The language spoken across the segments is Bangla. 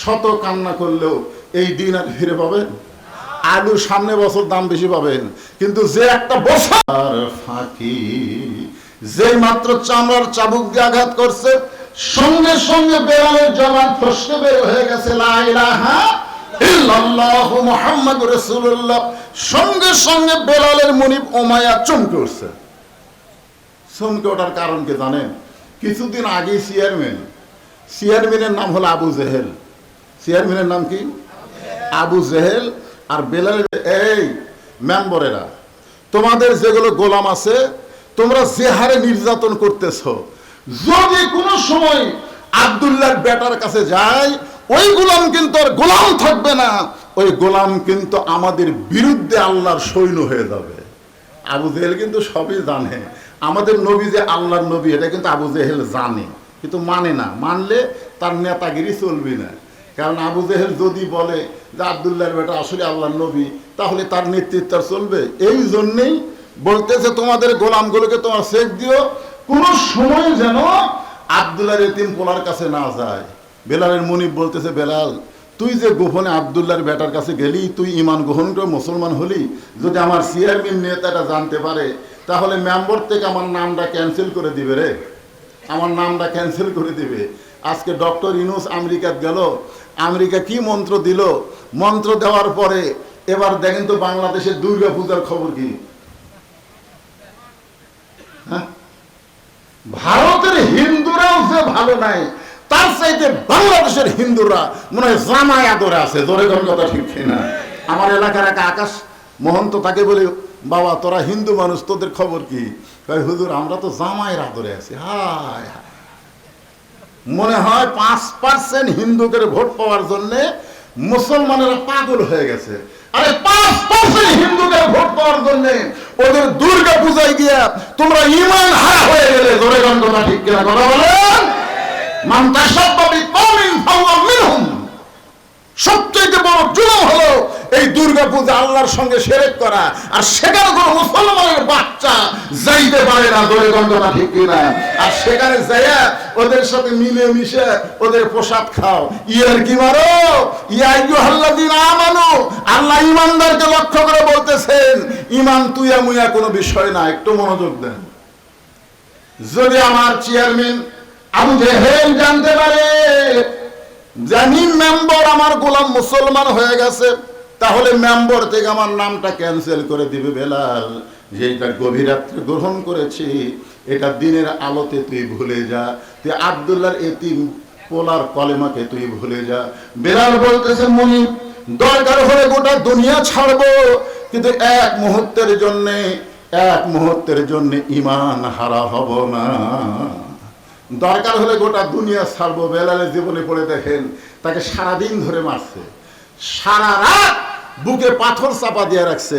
শত কান্না করলেও এই দিন আর ফিরে পাবেন। আলু সামনে বছর দাম বেশি পাবেন। কিন্তু যে একটা বছর ফাঁকি যে মাত্র চামড়ার চাবুক দিয়ে আঘাত করছে, সঙ্গে সঙ্গে বেড়ালের জবান ফসকে বের হয়ে গেছে মুহাম্মাদুর রাসূলুল্লাহ। সঙ্গে সঙ্গে বেলালের মনিব ওমায়া চমকে উঠছে। চমকে ওঠার কারণ কি জানেন? কিছুদিন আগে চেয়ারম্যান, চেয়ারম্যানের নাম হলো আবু জেহেল। চেয়ারম্যানের নাম কি? আবু জেহেল আর বেলালের এই মেম্বরেরা, তোমাদের যেগুলো গোলাম আছে, তোমরা যে হারে নির্যাতন করতেছ, যদি কোনো সময় আবদুল্লাহর বেটার কাছে যায় ওই গোলাম কিন্তু আর গোলাম থাকবে না। ওই গোলাম কিন্তু আমাদের বিরুদ্ধে আল্লাহর সৈন্য হয়ে যাবে। আবু জেহেল কিন্তু সবই জানে। আমাদের নবী যে আল্লাহর নবী, এটা কিন্তু আবু জেহেল জানে। কিন্তু মানে না। মানলে তার নেতাগিরি চলবে না। কারণ আবু জেহেল যদি বলে যে আবদুল্লাহর বেটা আসলে আল্লাহ নবী, তাহলে তার নেতৃত্ব চলবে। এই জন্যেই বলতেছে তোমাদের গোলামগুলোকে তোমার শেখ দিও। কোনো সময় যেন আবদুল্লাহর এতিম পোলার কাছে না যায়। বেলালের মনিব বলতেছে, বেলাল, তুই যে গোপনে আবদুল্লাহর বেটার কাছে গেলি, তুই ইমান গ্রহণ করে মুসলমান হলি। যদি আমার চেয়ারম্যান নেতাটা জানতে পারে, তাহলে মেম্বর থেকে আমার নামটা ক্যান্সেল করে দিবে রে। আমার নামটা ক্যান্সেল করে দিবে। আজকে ডক্টর ইনুস আমেরিকাত গেল। আমেরিকা কি মন্ত্র দিল? মন্ত্র দেওয়ার পরে এবার দেখেন তো বাংলাদেশের দুর্গা পূজার খবর কি? হ্যাঁ? ভারতের হিন্দুরাও যে ভালো নাই, তার চাইতে বাংলাদেশের হিন্দুরা মনে হয় জামাই আদরে আছে। জোরে কোন কথা ঠিক না আমার এলাকার এক আকাশ মহন্ত তাকে বলে, বাবা, তোরা হিন্দু মানুষ, তোদের খবর কি? হুজুর, আমরা তো জামাইয়ের আদরে আছি। হায় হায়। মনে হয় পাঁচ পার্সেন্ট হিন্দুদের ভোট পাওয়ার জন্য মুসলমানেরা পাগল হয়ে গেছে। আরে পাঁচ পার্সেন্ট হিন্দুদের ভোট পাওয়ার জন্য ওদের দুর্গা পূজায় গিয়া তোমরা ইমান হারা হয়ে গেলে, জোরে গান ঠিক কিনা কথা বলেন? মান কওমিন ফাহুয়া মিনহুম। সবচেয়ে বড় জুলুম হলো দুর্গা পূজা আল্লাহর সঙ্গে সেরেক করা, আর সেখানে কোনো মুসলমানের বাচ্চা যাইতে পারে না দলে গন্ধটা ঠিক কিনা? আর সেখানে যাইয়া ওদের সাথে মিলে মিশে ওদের প্রসাদ খাও। ইয়ার কি মারো? আমানু, আল্লাহ ইমানদারকে লক্ষ্য করে বলতেছেন ইমান তুইয়া মুইয়া কোনো বিষয় না, একটু মনোযোগ দেন। যদি আমার চেয়ারম্যান আবু জেহেল জানতে পারে জানি মেম্বার আমার গোলাম মুসলমান হয়ে গেছে। তাহলে মেম্বর থেকে আমার নামটা ক্যান্সেল করে দিবে বেলাল। যে এটা গভীর রাত্রে গ্রহণ করেছি, এটা দিনের আলোতে তুই ভুলে যা। তুই আবদুল্লাহর এতিম পোলার কলেমাকে তুই ভুলে যা। বেলাল বলতেছে, মনি, দরকার হলে গোটা দুনিয়া ছাড়বো। কিন্তু এক মুহূর্তের জন্যে, এক মুহূর্তের জন্য ইমান হারা হব না। দরকার হলে গোটা দুনিয়া ছাড়বো। বেলালের জীবনে পড়ে দেখেন, তাকে সারাদিন ধরে মারছে। সারা রাত বুকে পাথর চাপা দিয়ে রাখছে।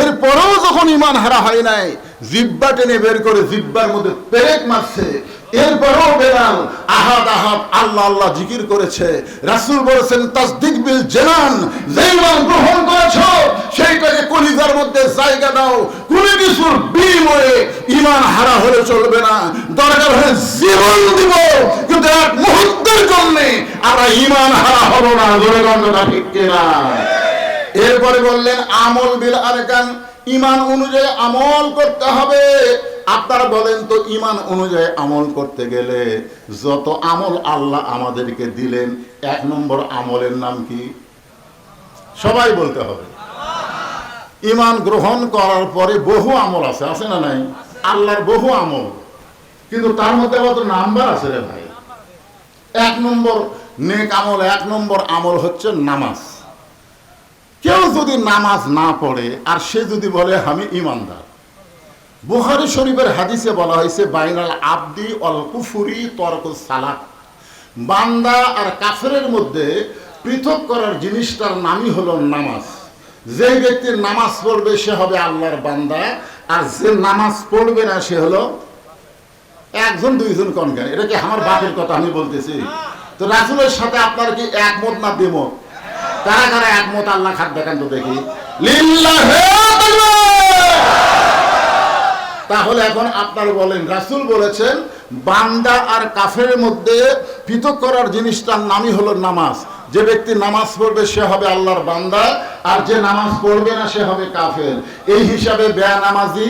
এরপরেও যখন ইমান হারা হয় নাই, জিব্বা টেনে বের করে জিব্বার মধ্যে পেরেক মারছে। এরপরেও আহাদ আহাদ, আল্লাহ আল্লাহ জিকির করেছে। রাসূল বলেছেন, তাসদিক বিল জানান গ্রহণ করেছ, সেইটাকে কলিজার মধ্যে জায়গা দাও। কোনো কিছুর বিনিময়ে ইমান হারা হলে চলবে না। দরকার হলে জীবন দিব। কিন্তু এক মুহূর্তের ইমান হারা না। ঠিক এরপরে বললেন, আমল বিল আরকান। ইমান অনুযায়ী আমল করতে হবে। আপনারা বলেন তো ইমান অনুযায়ী আমল করতে গেলে যত আমল আল্লাহ আমাদেরকে দিলেন, এক নম্বর আমলের নাম কি? সবাই বলতে হবে। ইমান গ্রহণ করার পরে বহু আমল আছে আছে না নাই? আল্লাহর বহু আমল। কিন্তু তার মধ্যে কত নাম্বার আছে রে ভাই। এক নম্বর নেক আমল, এক নম্বর আমল হচ্ছে নামাজ। কেউ যদি নামাজ না পড়ে, আর সে যদি বলে, আমি ইমানদার বুহারি শরীফের হাদিসে বলা হয়েছে, বাইনাল আব্দি অল কুফুরি তর্ক সালাত। বান্দা আর কাফেরের মধ্যে পৃথক করার জিনিসটার নামই হলো নামাজ। যে ব্যক্তির নামাজ পড়বে, সে হবে আল্লাহর বান্দা, আর যে নামাজ পড়বে না, সে হলো একজন, দুইজন কোন কেন এটা কি আমার বাপের কথা আমি বলতেছি? তো রাসুলের সাথে আপনার কি একমত না দ্বিমত? কারা কারা একমত? আল্লাহ খাদ দেখান তো দেখি লিল্লাহে! তাহলে এখন আপনার বলেন, রাসূল বলেছেন, বান্দা আর কাফের মধ্যে পৃথক করার জিনিসটার নামই হলো নামাজ। যে ব্যক্তি নামাজ পড়বে, সে হবে আল্লাহর বান্দা, আর যে নামাজ পড়বে না, সে হবে কাফের। এই হিসাবে বেয়া নামাজি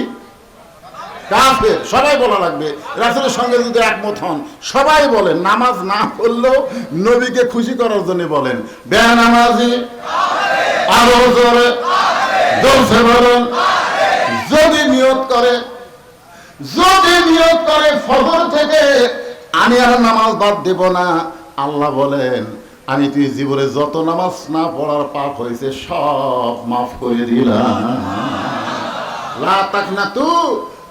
কাফের, সবাই বলা লাগবে। রাসুলের সঙ্গে যদি একমত হন, সবাই বলেন, নামাজ না পড়লেও নবীকে খুশি করার জন্য বলেন। বেয়া নামাজি আরও জোরে যদি নিয়ত করে যদি নিয়ত করে ফজর থেকে, আমি আর নামাজ বাদ দেব না। আল্লাহ বলেন, আমি তুই জীবনে যত নামাজ না পড়ার পাপ হয়েছে, সব মাফ করে দিলাম। লা তাকনাতু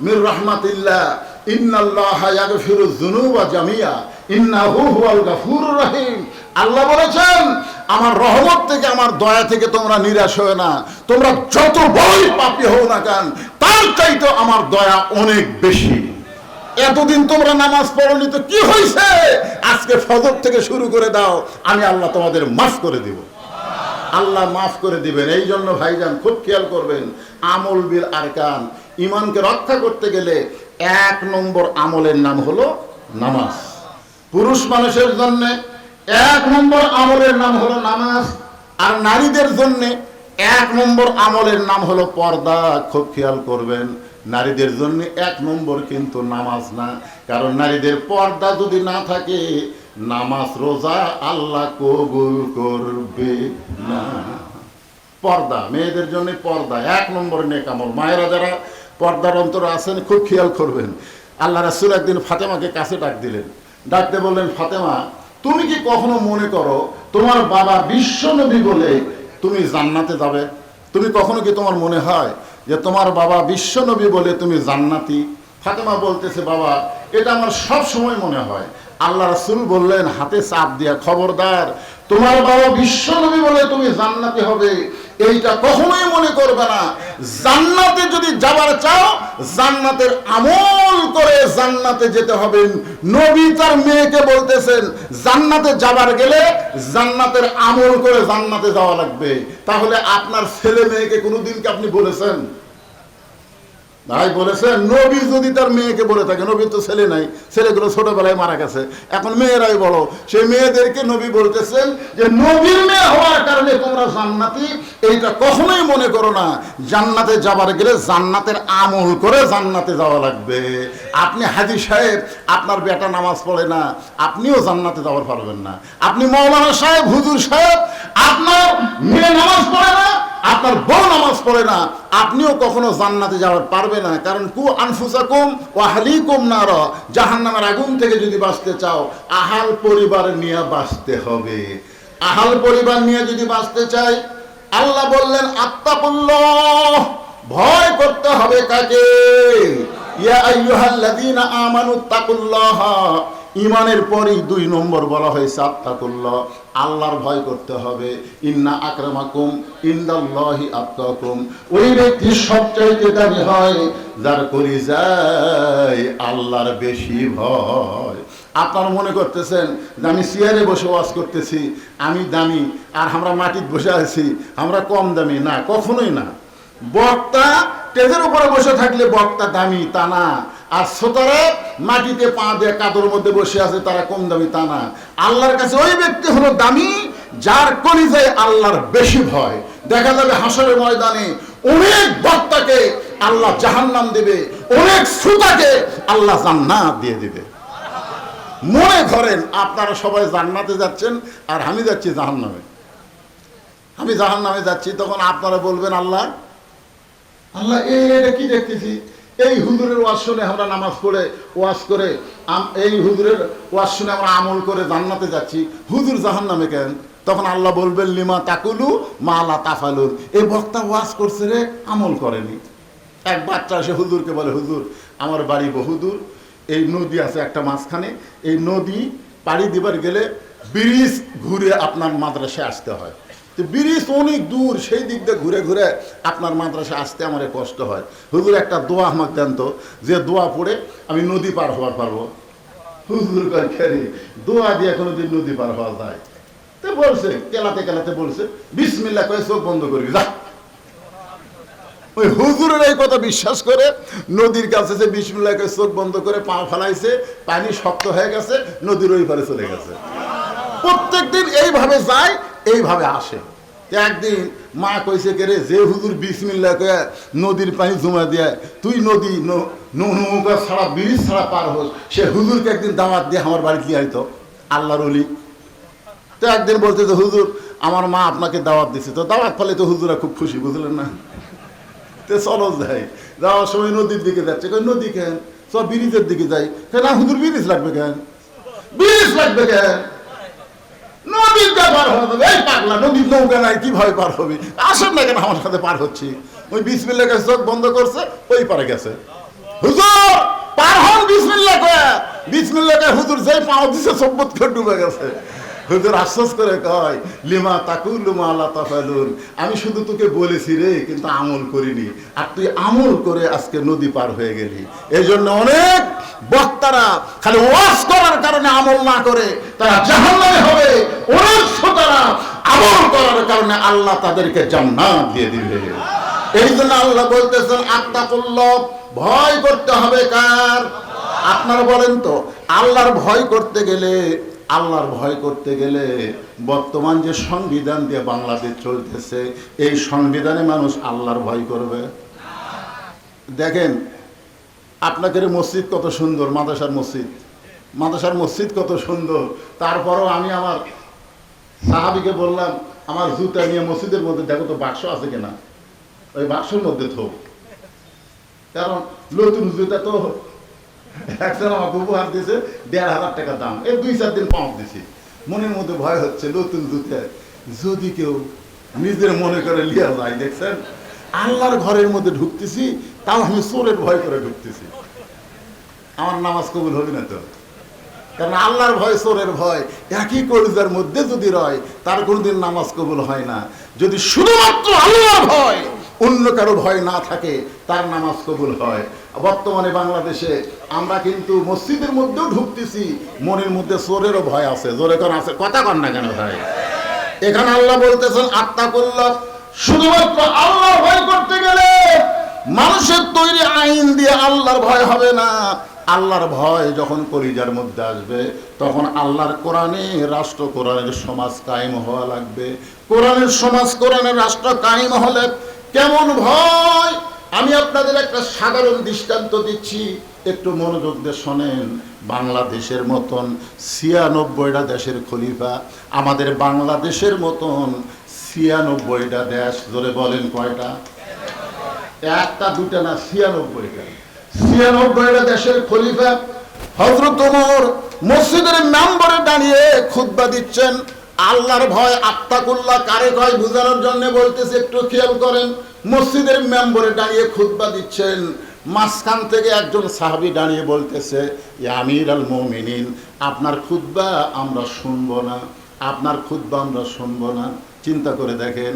মির রাহমাতিল্লাহ। ইন্নাল্লাহ ইয়াগফিরুয যুনুবা জামিয়া। ইন্নাহু হুয়াল গাফুরুর রহিম। আল্লাহ বলেছেন আমার রহমত থেকে, আমার দয়া থেকে তোমরা নিরাশ হয়ে না। তোমরা যত বড়ই পাপী হও না কেন, তার চাইতে আমার দয়া অনেক বেশি। এতদিন তোমরা নামাজ পড়নি তো কি হয়েছে আজকে ফজর থেকে শুরু করে দাও, আমি আল্লাহ তোমাদের মাফ করে দিব। আল্লাহ মাফ করে দিবেন। এই জন্য ভাইজান, খুব খেয়াল করবেন, আমল বিল আরকান। ইমানকে রক্ষা করতে গেলে এক নম্বর আমলের নাম হলো নামাজ। পুরুষ মানুষের জন্য এক নম্বর আমলের নাম হলো নামাজ, আর নারীদের জন্য এক নম্বর আমলের নাম হলো পর্দা, খুব খেয়াল করবেন। নারীদের জন্য এক নম্বর কিন্তু নামাজ না, কারণ নারীদের পর্দা যদি না থাকে, নামাজ রোজা আল্লাহ কবুল করবে না। পর্দা, মেয়েদের জন্য পর্দা, এক নম্বর নেকামল মায়েরা যারা পর্দার অন্তর আছেন, খুব খেয়াল করবেন। আল্লাহ রাসুল একদিন ফাতেমাকে কাছে ডাক দিলেন। ডাকতে বললেন, ফাতেমা তুমি কি কখনো মনে করো তোমার বাবা বিশ্ব নবী বলে তুমি জান্নাতে যাবে? তুমি কখনো কি তোমার মনে হয় যে তোমার বাবা বিশ্ব নবী বলে তুমি জান্নাতি? ফাতেমা বলতেছে, বাবা, এটা আমার সব সময় মনে হয়। আল্লাহ রাসুল বললেন, হাতে চাপ দিয়া খবরদার, তোমার বাবা বিশ্ব নবী বলে তুমি জান্নাতি হবে। এইটা কখনোই মনে করবে না। জান্নাতে যদি যাবার চাও, জান্নাতের আমল করে জান্নাতে যেতে হবে। নবী তার মেয়েকে বলতেছেন, জান্নাতে যাবার গেলে জান্নাতের আমল করে জান্নাতে যাওয়া লাগবে। তাহলে আপনার ছেলে মেয়েকে কোনোদিনকে আপনি বলেছেন? ভাই বলেছেন নবী যদি তার মেয়েকে বলে থাকে নবীর তো ছেলে নাই, ছেলেগুলো ছোটবেলায় মারা গেছে। এখন মেয়েরাই বড় সেই মেয়েদেরকে নবী বলতেছেন যে, নবীর মেয়ে হওয়ার কারণে তোমরা জান্নাতি, এইটা কখনোই মনে করো না। জান্নাতে যাবার গেলে জান্নাতের আমল করে জান্নাতে যাওয়া লাগবে। আপনি হাজি সাহেব, আপনার বেটা নামাজ পড়ে না, আপনিও জান্নাতে যাওয়ার পারবেন না। আপনি মৌলানা সাহেব, হুজুর সাহেব, আপনার মেয়ে নামাজ পড়ে না আপনার বউ নামাজ পড়ে না, আপনিও কখনো জান্নাতে যাওয়ার পারবে না। কারণ কু আনফুসাকুম ও আহলিকুম নার, জাহান্নামের আগুন থেকে যদি বাঁচতে চাও, আহাল পরিবার নিয়ে বাঁচতে হবে। আহাল পরিবার নিয়ে যদি বাঁচতে চাই, আল্লাহ বললেন আত্মাকুল্লাহ ভয় করতে হবে কাকে? ইয়া আমানু তাকুল্লাহ ইমানের পরই দুই নম্বর বলা হয়েছে আত্মাকুল্লাহ আল্লাহর ভয় করতে হবে। ইন্না আকরামাকুম ইন্দাল্লাহি আত্মাকুম ওই ব্যক্তি সবচাইতে দামি হয়, যার করি যায় আল্লাহর বেশি ভয়। আপনারা মনে করতেছেন যে আমি চেয়ারে বসে ওয়াজ করতেছি, আমি দামি, আর আমরা মাটিতে বসে আছি, আমরা কম দামি। না, কখনোই না। বক্তা টেজের উপরে বসে থাকলে বক্তা দামি, তা না। আর শ্রোতারা মাটিতে পা দিয়ে কাদর মধ্যে বসে আছে, তারা কম দামি তা না। আল্লাহর কাছে ওই ব্যক্তি হলো দামি, যার কলিজায় আল্লাহর বেশি ভয়। দেখা যাবে হাসরের ময়দানে অনেক বক্তাকে আল্লাহ জাহান্নাম দেবে, অনেক শ্রোতাকে আল্লাহ জান্নাত দিয়ে দিবে। মনে ধরেন আপনারা সবাই জান্নাতে যাচ্ছেন আর আমি যাচ্ছি জাহান্নামে। আমি জাহান্নামে যাচ্ছি, তখন আপনারা বলবেন, আল্লাহ আল্লাহ এটা কি দেখতেছি? এই হুজুরের ওয়াজ শুনে আমরা নামাজ পড়ে, ওয়াজ করে এই হুজুরের ওয়াজ শুনে আমরা আমল করে জান্নাতে যাচ্ছি। হুজুর জাহান নামে কেন তখন আল্লাহ বলবেন, লিমা তাকুলু মালা তাফালুন। এই বক্তা ওয়াজ করছে রে, আমল করেনি। এক বাচ্চা এসে হুজুরকে বলে, হুজুর, আমার বাড়ি বহুদূর এই নদী আছে একটা মাঝখানে। এই নদী পাড়ি দিবার গেলে ব্রিজ ঘুরে আপনার মাদ্রাসায় আসতে হয়। তো ব্রিজ অনেক দূর, সেই দিক দিয়ে ঘুরে ঘুরে আপনার মাদ্রাসায় আসতে আমার কষ্ট হয়। হুজুর, একটা দোয়া আমাকে দেন তো, যে দোয়া পড়ে আমি নদী পার হওয়ার পারব। হুজুর কয় দোয়া দিয়ে কোনোদিন নদী পার হওয়া যায়? তো বলছে, কেলাতে কেলাতে বলছে বিসমিল্লা কয়ে চোখ বন্ধ করবি, যা। ওই হুজুরের এই কথা বিশ্বাস করে নদীর কাছে সে বিসমিল্লাহ করে চোখ বন্ধ করে পা ফেলাইছে, পানি শক্ত হয়ে গেছে, নদীর ওই পারে চলে গেছে। প্রত্যেক দিন এইভাবে যায় এইভাবে আসে। একদিন মা কইছে কে রে, যে হুজুর বিসমিল্লা কয়ে নদীর পানি জমা দেয়, তুই নদী নৌকা ছাড়া, ব্রিজ ছাড়া পার হোস, সে হুজুরকে একদিন দাওয়াত দিয়ে আমার বাড়ি নিয়ে আইতো, আল্লাহর অলি তো একদিন বলতে যে হুজুর, আমার মা আপনাকে দাওয়াত দিছে। তো দাওয়াত ফলে তো হুজুরা খুব খুশি, বুঝলেন না? তো চলো যাই। যাওয়ার সময় নদীর দিকে যাচ্ছে। কই, নদী কেন? সব ব্রিজের দিকে যাই। না, হুজুর, ব্রিজ লাগবে কেন? ব্রিজ লাগবে কেন? নদীর নৌকা নাই কীভাবে পার হবে? আসেন না আমার সাথে পার হচ্ছি? ওই বিসমিল্লা কাছে চোখ বন্ধ করছে, ওই পারে গেছে। হুজুর, পার হন বিসমিল্লা কয়ে। বিসমিল্লা হুজুর, যেই দিছে সব্বত ডুবে গেছে। হুজুর আশ্বাস করে কয়, লিমা লুমা আল্লাহ আমি শুধু তোকে বলেছি রে, কিন্তু আমল করিনি। আর তুই আমল করে আজকে নদী পার হয়ে গেলি। এই জন্য অনেক বক্তারা খালি ওয়াজ করার কারণে আমল না করে, তারা জাহান্নামে হবে। অনেক শ্রোতারা আমল করার কারণে আল্লাহ তাদেরকে জান্নাত দিয়ে দিবে। এই জন্য আল্লাহ বলতেছেন ভয় করতে হবে কার? আপনারা বলেন তো, আল্লাহর ভয় করতে গেলে আল্লাহর ভয় করতে গেলে বর্তমান যে সংবিধান দিয়ে বাংলাদেশ চলতেছে, এই সংবিধানে মানুষ আল্লাহর ভয় করবে? দেখেন, আপনাদের মসজিদ কত সুন্দর, মাদ্রাসার মসজিদ। মাদ্রাসার মসজিদ কত সুন্দর। তারপরও আমি আমার সাহাবিকে বললাম, আমার জুতা নিয়ে মসজিদের মধ্যে দেখো তো বাক্স আছে কিনা? ওই বাক্সের মধ্যে থোক কারণ নতুন জুতা তো একজন আমাকে উপহার দিয়েছে দেড় হাজার টাকা দাম। এই দুই, চার দিন পাম্প দিছি। মনের মধ্যে ভয় হচ্ছে, নতুন জুতে যদি কেউ নিজের মনে করে লিয়া যায়, দেখছেন? আল্লাহর ঘরের মধ্যে ঢুকতেছি, তাও আমি চোরের ভয় করে ঢুকতেছি। আমার নামাজ কবুল হবে না তো? কারণ আল্লাহর ভয়, চোরের ভয়, একই কলিজার মধ্যে যদি রয়, তার কোনোদিন নামাজ কবুল হয় না। যদি শুধুমাত্র আল্লাহর ভয় অন্য কারও ভয় না থাকে, তার নামাজ কবুল হয়। বর্তমানে বাংলাদেশে আমরা কিন্তু মসজিদের মধ্যেও ঢুকতেছি, মনের মধ্যে চোরেরও ভয় আছে। জোরে কোন আছে? কথা কন না কেন ভাই? এখানে আল্লাহ বলতেছেন আত্মা করলাম শুধুমাত্র আল্লাহর ভয় করতে গেলে মানুষের তৈরি আইন দিয়ে আল্লাহর ভয় হবে না। আল্লাহর ভয় যখন কলিজার মধ্যে আসবে, তখন আল্লাহর কোরআনে রাষ্ট্র, কোরআনের সমাজ কায়েম হওয়া লাগবে। কোরআনের সমাজ, কোরআনের রাষ্ট্র কায়েম হলে কেমন ভয়? আমি আপনাদের একটা সাধারণ দৃষ্টান্ত দিচ্ছি। একটু মনোযোগ দিয়ে শোনেন। বাংলাদেশের মতন ছিয়ানব্বইটা দেশের খলিফা, আমাদের বাংলাদেশের মতন ছিয়ানব্বইটা দেশ ধরে বলেন কয়টা? একটা দুটা না, ছিয়ানব্বইটা। ছিয়ানব্বইটা দেশের খলিফা হজরত মসজিদের মেম্বরে দাঁড়িয়ে খুতবা দিচ্ছেন। আল্লাহর ভয় আত্মাকুল্লাহ কারে কয় বোঝানোর জন্য বলতেছে, একটু খেয়াল করেন, মসজিদের মেম্বরে দাঁড়িয়ে খুতবা দিচ্ছেন। মাঝখান থেকে একজন সাহাবি দাঁড়িয়ে বলতেছে আমির আল মমিনিন, আপনার খুতবা আমরা শুনব না, আপনার খুতবা আমরা শুনব না। চিন্তা করে দেখেন,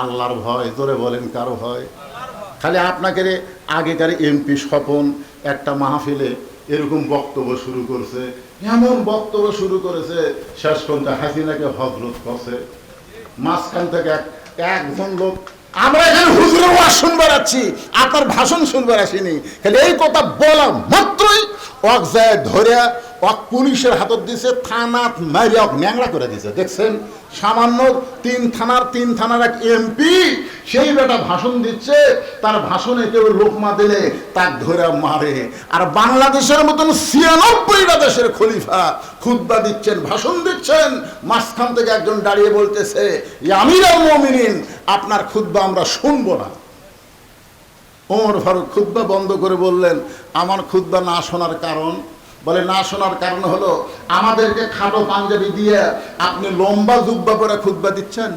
আল্লাহর ভয় ধরে বলেন, কারও ভয়? খালি আপনাকে আগেকার এমপি স্বপন একটা মাহফিলে এরকম বক্তব্য শুরু করছে এমন বক্তব্য শুরু করেছে, শেষ পর্যন্ত হাসিনাকে হজরত করছে। মাঝখান থেকে একজন লোক, আমরা এখানে হুজুরের ওয়াজ শুনবার আছি আপনার ভাষণ শুনবার আসিনি। খালি এই কথা বলা মাত্রই অক যায় ধরে পুলিশের হাতত দিছে, থানাত মারিয়া অক করে দিছে। দেখছেন? সামান্য তিন থানার তিন থানার এক এমপি, সেই বেটা ভাষণ দিচ্ছে, তার ভাষণে কেউ লোকমা দিলে তার ধরে মারে। আর বাংলাদেশের মতন ছিয়ানব্বইটা দেশের খলিফা খুদ্া দিচ্ছেন, ভাষণ দিচ্ছেন। মাঝখান থেকে একজন দাঁড়িয়ে বলতেছে আমিরা মমিনিন, আপনার খুদ্া আমরা শুনব না। ওমর ফারুক খুদ্া বন্ধ করে বললেন, আমার খুদ্া না শোনার কারণ বলে, না, শোনার কারণ হলো আমাদেরকে খাটো পাঞ্জাবি দিয়ে আপনি লম্বা জুব্বা করে খুদ্া দিচ্ছেন।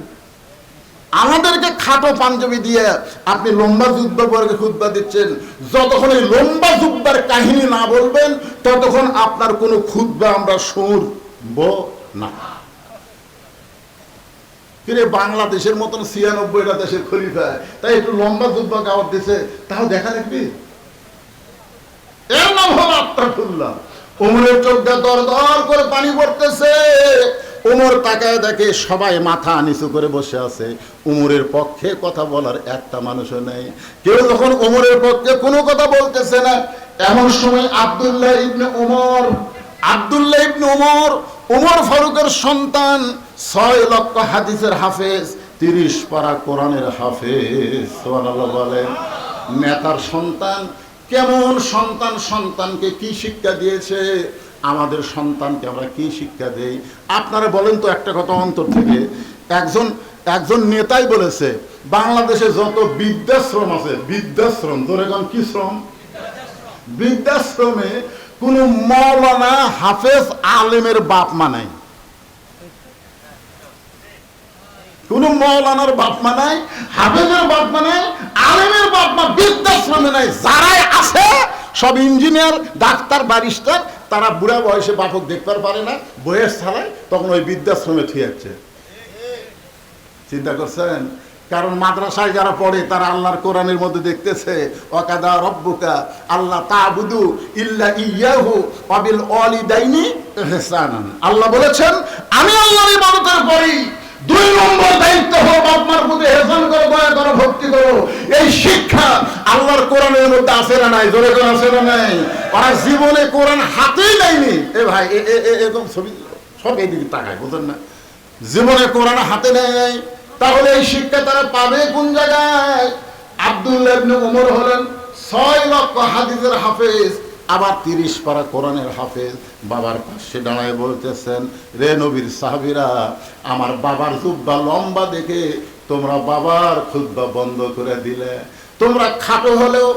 আমাদেরকে খাটো পাঞ্জাবি দিয়ে আপনি লম্বা জুব্বা পরে খুদ্া দিচ্ছেন। যতক্ষণ এই লম্বা জুব্বার কাহিনী না বলবেন, ততক্ষণ আপনার কোনো খুদ্া আমরা শুনব না। কিরে, বাংলাদেশের মতন ছিয়ানব্বইটা দেশের খলিফা, তাই একটু লম্বা জুব্বা গাওয়ার দিছে, তাও দেখা দেখবি এর নাম হলো আত্মাফুল্লাহ উমরের চোখটা দর দর করে পানি পড়তেছে। উমর তাকায় দেখে সবাই মাথা নিচু করে বসে আছে। উমরের পক্ষে কথা বলার একটা মানুষও নেই। কেউ যখন উমরের পক্ষে কোনো কথা বলতেছে না, এমন সময় আব্দুল্লাহ ইবনে উমর, আব্দুল্লাহ ইবনে উমর উমর ফারুকের সন্তান, ছয় লক্ষ হাদিসের হাফেজ, তিরিশ পারা কোরআনের হাফেজ বলেন। নেতার সন্তান কেমন সন্তান সন্তানকে কি শিক্ষা দিয়েছে? আমাদের সন্তানকে আমরা কি শিক্ষা দেই? আপনারা বলেন তো একটা কথা অন্তর থেকে। একজন একজন নেতাই বলেছে, বাংলাদেশে যত বৃদ্ধাশ্রম আছে, বৃদ্ধাশ্রম ধরে কোন, কি শ্রম? বৃদ্ধাশ্রমে কোন মৌলানা হাফেজ আলেমের বাপ মা নাই কোন মৌলানার বাপ মা নাই হাফেজের বাপ মা নাই, আলেমের বাপ মা বৃদ্ধাশ্রমে নাই, যারাই আছে, সব ইঞ্জিনিয়ার, ডাক্তার, ব্যারিস্টার, তারা বুড়া বয়সে বাপক দেখতে পারে না, বয়স ছাড়ায় তখন ওই বৃদ্ধাশ্রমে থুয়াচ্ছে চিন্তা করছেন? কারণ মাদ্রাসায় যারা পড়ে, তারা আল্লাহর কোরআনের মধ্যে দেখতেছে, ওয়াকাদা রব্বুকা আল্লাহ তাবুদু ইল্লা ইয়াহু ওয়াবিল ওয়ালিদাইনি ইহসানান আল্লাহ বলেছেন, আমি আল্লাহর ইবাদতের করি দুই নম্বর দায়িত্ব হলো বাপ মার প্রতি হেসান করো, দয়া করো, ভক্তি করো। এই শিক্ষা আল্লাহর কোরআনের মধ্যে আছে না নাই? জোরে করে আছে না নাই? ওরা জীবনে কোরআন হাতেই নেয়নি। এ ভাই এরকম ছবি সব এইদিকে তাকায়, বুঝেন না? জীবনে কোরআন হাতে নেয় তাহলে এই শিক্ষা তারা পাবে কোন জায়গায়? আব্দুল্লাহ ইবনে ওমর হলেন ছয় লক্ষ হাদিসের হাফেজ। আবার তিরিশ পারা কোরআনের হাফেজ বাবার পাশে দাঁড়ায় বলতেছেন, রে নবীর সাহাবিরা, আমার বাবার জুব্বা লম্বা দেখে তোমরা বাবার খুদ্া বন্ধ করে দিলে। তোমরা খাটো হলেও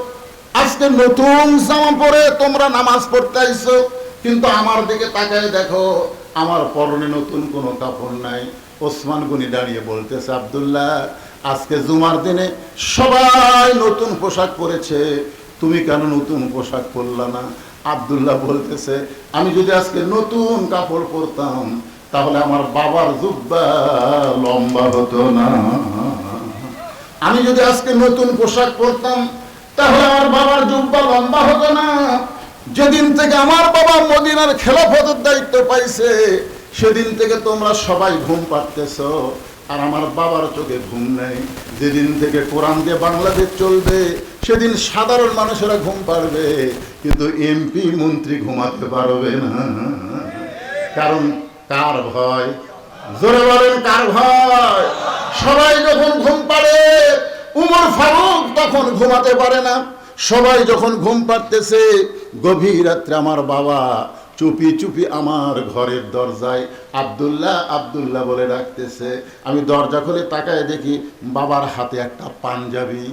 আজকে নতুন জামা পরে তোমরা নামাজ পড়তে আইছো, কিন্তু আমার দিকে তাকায় দেখো, আমার পরনে নতুন কোনো কাপড় নাই। ওসমান গনি দাঁড়িয়ে বলতেছে, আব্দুল্লাহ, আজকে জুমার দিনে সবাই নতুন পোশাক পরেছে তুমি কেন নতুন পোশাক পরলা না? আব্দুল্লাহ বলতেছে, আমি যদি আজকে নতুন কাপড় পরতাম, তাহলে আমার বাবার জুব্বা লম্বা হতো না। আমি যদি আজকে নতুন পোশাক পরতাম, তাহলে আমার বাবার জুব্বা লম্বা হতো না। যেদিন থেকে আমার বাবা মদিনার খেলাফতের দায়িত্ব পাইছে, সেদিন থেকে তোমরা সবাই ঘুম পাড়তেছ। আর আমার বাবার চোখে ঘুম নেই। যেদিন থেকে কোরআন দিয়ে বাংলাদেশ চলবে, সেদিন সাধারণ মানুষেরা ঘুম পারবে কিন্তু এমপি মন্ত্রী ঘুমাতে পারবে না। কারণ কার ভয়? জোরে বলেন, কার ভয়? সবাই যখন ঘুম পারে উমর ফারুক তখন ঘুমাতে পারে না। সবাই যখন ঘুম পাড়তেছে, গভীর রাত্রে আমার বাবা চুপি চুপি আমার ঘরের দরজায় আবদুল্লাহ আবদুল্লাহ বলে ডাকতেছে। আমি দরজা খুলে তাকায় দেখি বাবার হাতে একটা পাঞ্জাবি।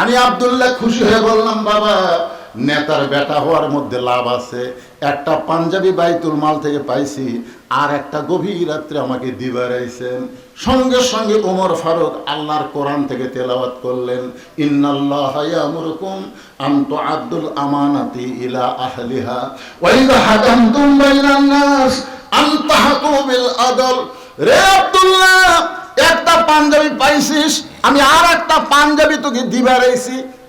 আমি আবদুল্লাহ খুশি হয়ে বললাম, বাবা, নেতার বেটা হওয়ার মধ্যে লাভ আছে। একটা পাঞ্জাবি বাইতুল মাল থেকে পাইছি, আর একটা গভীর রাত্রে আমাকে দিবার আইছেন। সঙ্গে সঙ্গে ওমর ফারুক আল্লাহর কোরআন থেকে তেলাওয়াত করলেন, ইন্নাল্লাহ ইয়ামুরুকুম আন তুআদ্দুল আমানাতি ইলা আহলিহা, ওয়া হাকামতুম বাইনান নাস বিল আদল। রে আব্দুল্লাহ, একটা পাঞ্জাবি পাইছিস? আমি আর একটা পাঞ্জাবি তোকে দিবার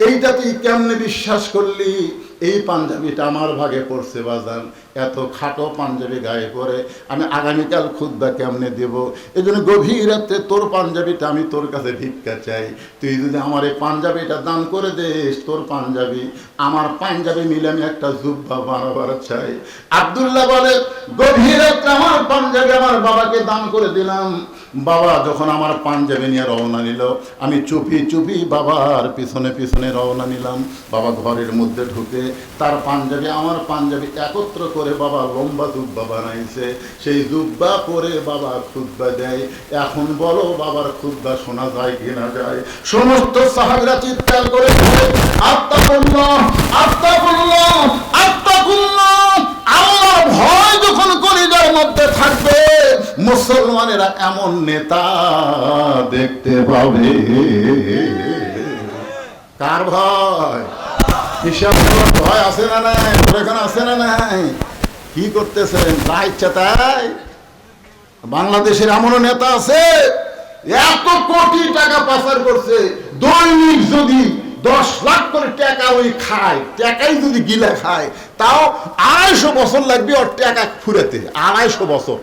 এইটা তুই কেমনে বিশ্বাস করলি? এই পাঞ্জাবিটা আমার ভাগে পড়ছে বাজান। এত খাটো পাঞ্জাবি গায়ে পরে আমি আগামীকাল খুদ্া কেমনে দেব? এই জন্য গভীর রাত্রে তোর পাঞ্জাবিটা আমি তোর কাছে ভিক্ষা চাই। তুই যদি আমার এই পাঞ্জাবিটা দান করে দিস, তোর পাঞ্জাবি, আমার পাঞ্জাবি মিলে আমি একটা জুব্বা বানাবার চাই। আবদুল্লাহ বলে, গভীর রাত্রে আমার পাঞ্জাবি আমার বাবাকে দান করে দিলাম। বাবা যখন আমার পাঞ্জাবি নিয়ে রওনা নিল আমি চুপি চুপি বাবার পিছনে পিছনে রওনা নিলাম বাবা ঘরের মধ্যে ঢুকে তার পাঞ্জাবি, আমার পাঞ্জাবি একত্র করে বাবা লম্বা জুব্বা বানাইছে। সেই জুব্বা পরে বাবা খুদ্া দেয়। এখন বলো বাবার খুদ্া শোনা যায় কিনা যায়? সমস্ত সাহাবিরা চিৎকার করে আত্মাকুল্লাহ আত্মাকুল্লাহ আত্মাকুল্লাহ আল্লাহর ভয় যখন কলিজার মধ্যে থাকবে মুসলমানেরা এমন নেতা দেখতে পাবে। কার ভয়? হিসাব ভয়? আছে না নাই? এখানে আছে না নাই? কি করতেছেন? যা ইচ্ছা তাই। বাংলাদেশের এমনও নেতা আছে, এত কোটি টাকা পাচার করছে, দৈনিক যদি দশ লাখ করে টাকা ওই খায়, টাকাই যদি গিলা খায়, তাও আড়াইশো বছর লাগবে ওর টাকা ফুরাতে, আড়াইশো বছর।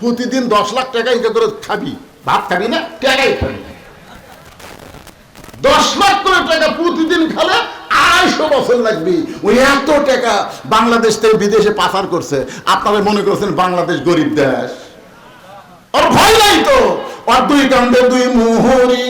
প্রতিদিন দশ লাখ টাকা ইনকাম করে খাবি। ভাত খাবি না? টাকাই খাবি দশ লাখ করে টাকা প্রতিদিন খেলে আড়াইশো বছর লাগবে। ওই এত টাকা বাংলাদেশ থেকে বিদেশে পাচার করছে। আপনারা মনে করছেন বাংলাদেশ গরিব দেশ? ওর ভয় নাই তো? ওর দুই কান্দে দুই মুহুরি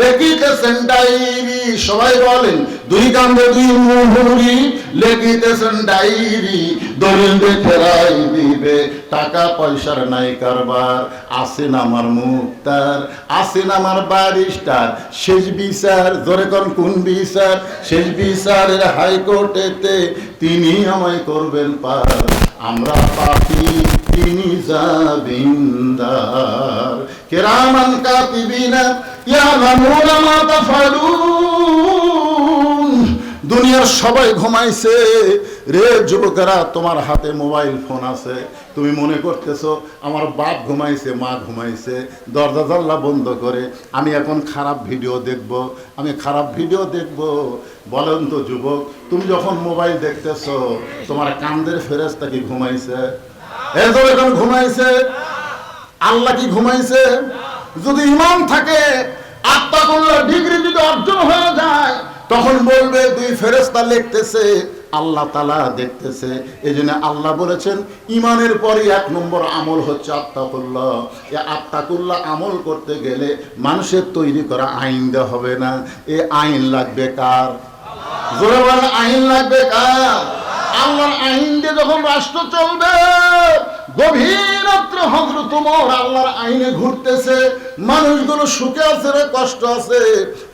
লেখিতেছেন ডায়েরি সবাই বলেন, দুই কান্দে দুই মুহুরি লেখিতেছেন ডায়েরি দলিলে ফেরাই দিবে, টাকা পয়সার নাই কারবার, আসেন আমার মুক্তার, আসেন আমার বারিস্টার শেষ বিচার, জোরে কোন কোন বিচার, শেষ বিচারের হাইকোর্টেতে তিনি আমায় করবেন পার, আমরা পাপি। দুনিয়ার সবাই ঘুমাইছে। রে যুবকেরা, তোমার হাতে মোবাইল ফোন আছে। তুমি মনে করতেছো, আমার বাপ ঘুমাইছে, মা ঘুমাইছে। দরজা জানলা বন্ধ করে আমি এখন খারাপ ভিডিও দেখব। আমি খারাপ ভিডিও দেখব। বলেন তো যুবক, তুমি যখন মোবাইল দেখতেছো, তোমার কান্দের ফেরেস্তা কি ঘুমাইছে? এখন ঘুমাইছে। আল্লাহ কি ঘুমাইছে? যদি ইমান থাকে ডিগ্রি যদি অর্জন হয়ে যায়, তখন বলবে, দুই ফেরেস্তা লিখতেছে, আল্লাহ তালা দেখতেছে। এই জন্য আল্লাহ বলেছেন, ইমানের পরে এক নম্বর আমল হচ্ছে আত্মাকুল্লাহ। এ আত্মাকুল্লাহ আমল করতে গেলে মানুষের তৈরি করা আইন দেওয়া হবে না। এ আইন লাগবে কার? জোরে আইন লাগবে কার? আল্লাহর আইন দিয়ে যখন রাষ্ট্র চলবে, গভীর রাত্রে হজরত আল্লাহর আইনে ঘুরতেছে, মানুষগুলো সুখে আছে রে, কষ্ট আছে।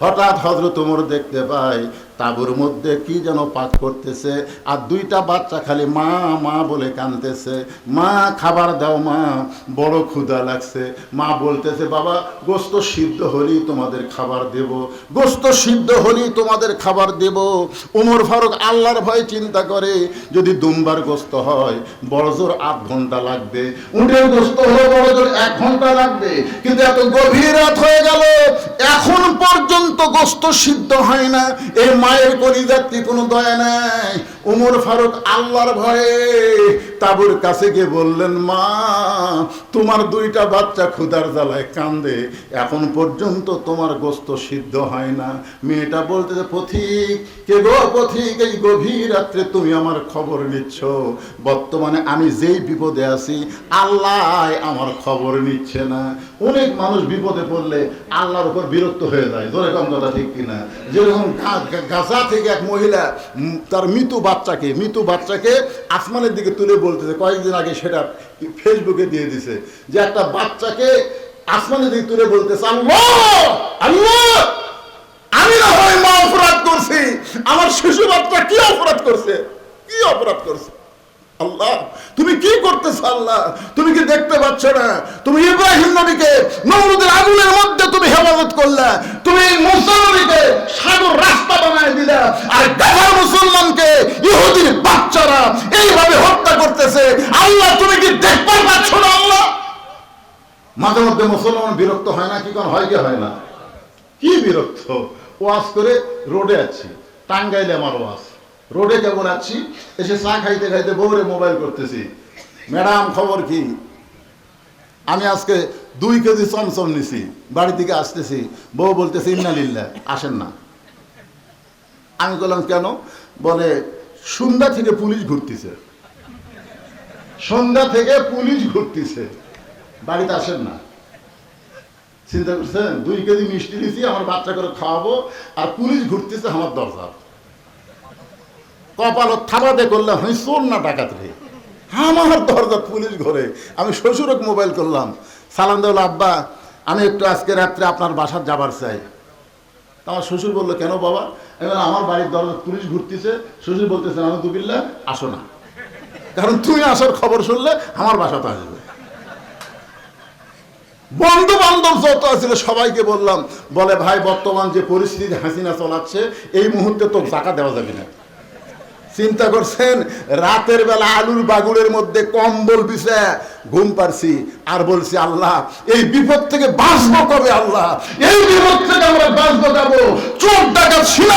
হঠাৎ হজরত তোমার দেখতে পাই তাবুর মধ্যে কি যেন পাক করতেছে, আর দুইটা বাচ্চা খালি মা মা বলে কানতেছে। মা, খাবার দাও মা, বড় ক্ষুধা লাগছে। মা বলতেছে, বাবা, গোস্ত সিদ্ধ হলেই তোমাদের খাবার দেব, গোস্ত সিদ্ধ হলেই তোমাদের খাবার দেব। উমর ফারুক আল্লাহর ভয় চিন্তা করে, যদি দুমবার গোস্ত হয় বড় জোর আধ ঘণ্টা লাগবে। উঠের গোস্ত হলে বড় জোর এক ঘণ্টা লাগবে। কিন্তু এত গভীর রাত হয়ে গেল, এখন পর্যন্ত গোস্ত সিদ্ধ হয় না। এই মায়ের কলিজাত্রী কোনো দয়া নাই? উমর ফারুক আল্লাহর ভয়ে তাবুর কাছে গিয়ে বললেন, মা, তোমার দুইটা বাচ্চা ক্ষুধার জ্বালায় কান্দে। এখন পর্যন্ত তোমার গোস্ত সিদ্ধ হয় না। মেয়েটা বলতেছে পথিক, কে গো পথিক, এই গভীর রাত্রে তুমি আমার খবর নিচ্ছ। বর্তমানে আমি যেই বিপদে আছি, আল্লাহ আমার খবর নিচ্ছে না। অনেক মানুষ বিপদে পড়লে আল্লাহর উপর বিরক্ত হয়ে যায়। ধরে কম কথা ঠিক কিনা? যেরকম গা- গা- থেকে এক মহিলা তার মৃত বাচ্চাকে, মৃত বাচ্চাকে আসমানের দিকে তুলে বলতেছে। কয়েকদিন আগে সেটা ফেসবুকে দিয়ে দিছে যে একটা বাচ্চাকে আসমানের দিকে তুলে বলতেছে, আমি না হয় মা অপরাধ করছি। আমার শিশু বাচ্চা কি অপরাধ করছে? কি অপরাধ করছে? আল্লাহ, তুমি কি করতেছ আল্লাহ? তুমি কি দেখতে পাচ্ছ না? তুমি ইব্রাহিম নবীকে আগুনের মধ্যে তুমি হেফাজত করলা, তুমি মুসা সাগর রাস্তা বানায় দিলা, আর মুসলমানকে ইহুদির বাচ্চারা এইভাবে হত্যা করতেছে। আল্লাহ, তুমি কি দেখতে পাচ্ছ না আল্লাহ? মাঝে মধ্যে মুসলমান বিরক্ত হয় না কি কোন? হয় কি হয় না? কি বিরক্ত? ওয়াজ করে রোডে আছি, টাঙ্গাইলে আমার ওয়াজ। রোডে কেমন আছি, এসে চা খাইতে খাইতে বউরে মোবাইল করতেছি। ম্যাডাম, খবর কি? আমি আজকে দুই কেজি চমচম নিছি, বাড়ি থেকে আসতেছি, বউ বলতেছে ইন্নালিল্লা আসেন না। আমি বললাম কেন? বলে, সন্ধ্যা থেকে পুলিশ ঘুরতেছে। সন্ধ্যা থেকে পুলিশ ঘুরতেছে। বাড়িতে আসেন না। চিন্তা করছেন, দুই কেজি মিষ্টি দিছি আমার বাচ্চা করে খাওয়াবো, আর পুলিশ ঘুরতেছে আমার দরজা কপাল করলাম আমি চোর না ডাকাত রে। আমার দরজা পুলিশ ঘরে। আমি শ্বশুরক মোবাইল করলাম। সালাম দেওয়াল, আব্বা, আমি একটু আজকে রাত্রে আপনার বাসার যাবার চাই। আমার শ্বশুর বলল, কেন বাবা? এবার আমার বাড়ির দরজা পুলিশ ঘুরতেছে। শ্বশুর বলতেছে আমি দুবিল্লা আসো না। কারণ তুমি আসার খবর শুনলে আমার বাসাতে আসবে। বন্ধু বান্ধব যত আছিল সবাইকে বললাম, বলে ভাই, বর্তমান যে পরিস্থিতি হাসিনা চলাচ্ছে, এই মুহূর্তে তো টাকা দেওয়া যাবে না। চিন্তা করছেন, রাতের বেলা আলুর বাগুড়ের মধ্যে কম্বল বিছে ঘুম পারছি আর বলছি, আল্লাহ, এই বিপদ থেকে বাঁচবো কবে, আল্লাহ? এই বিপদ থেকে আমরা বাঁচবো যাব। চোখ ডাকা শিলা